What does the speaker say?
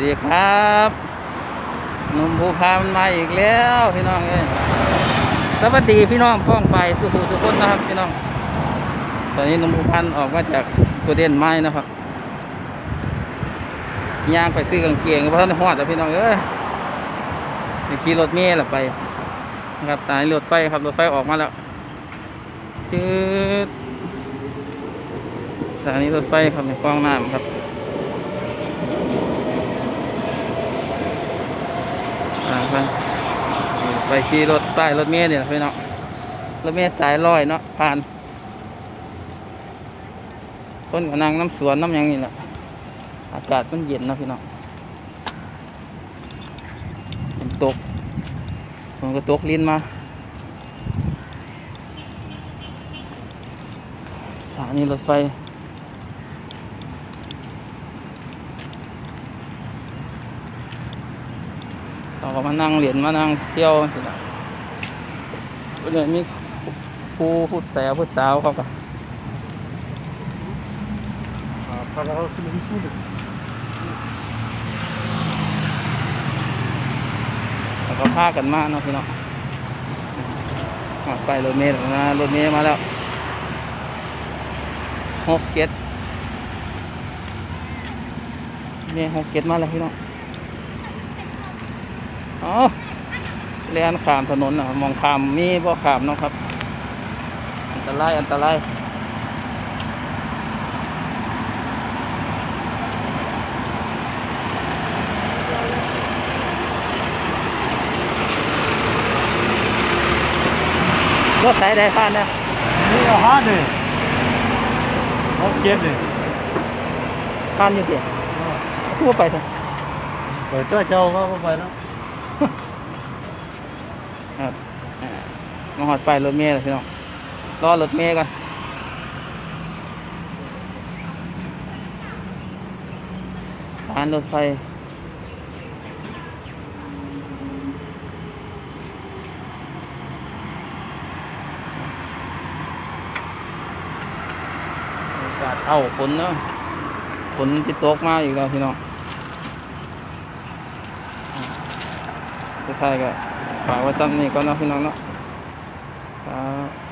วัสดีครับหนุ่มภูพามันมาอีกแล้วพี่น้องเอ้ยสวัสดีพี่น้องพ้องไปสุขุทุกคนนะครับพี่น้อง ตอนนี้หนุ่มภูพันออกมาจากตัวเด่นไม้นะครับย่างไปซื้อกางเกงเพราะท่านหอดแต่พี่น้องเอ้ยขี่รถเมล์ละไปนะครับตายรถไฟครับรถไฟออกมาแล้วจืดสถานีรถไฟครับในคลองน้ำครับ อ่า ไปไปขี่รถใต้รถเมล์เนี่ยพี่น้องรถเมล์สายลอยเนาะผ่านต้นกระนังน้ำสวนน้ำยังนี่แหละอากาศมันเย็นเนาะพี่น้องฝนตกมันก็ตกลิ้นมาสถานีรถไฟ เราก็มานั่งเหรียญมานั่งเที่ยวสินะเดี๋ยมีครูพูดแสวพูดสาวเขาก็ Para o filho de tudo. แล้วก็พากันมาเนาะพี่เน้องอะไปรถเมล์แล้วนะรถเมล์มาแล้วหกเจ็ดเมล์หกเจ็ดมาแล้วพี่น้อง อ๋อเลียนขามถนนนะมองขามมีบ่ขามเนาะครับ อันตรายอันตรายรถสายใดผ่านเนี่ยนี่เอาห้าเนี่ยเอาเจ็ดเนี่ยผ่านอยู่เดียวทั่วไปเถอะเปิดเจ้าเจ้าก็ไปแล้ว ครับมาหอดไปรถเมล์เลยพี่น้องรอรถเมล์ก่อนผ่านรถไฟอากาศเอาฝนเนาะฝนที่ตกมาอีกแล้วพี่น้อง สุดท้ายก็ฝากไว้ซ้ำนี่ก็นเนาะพี่น้องเนาะครับ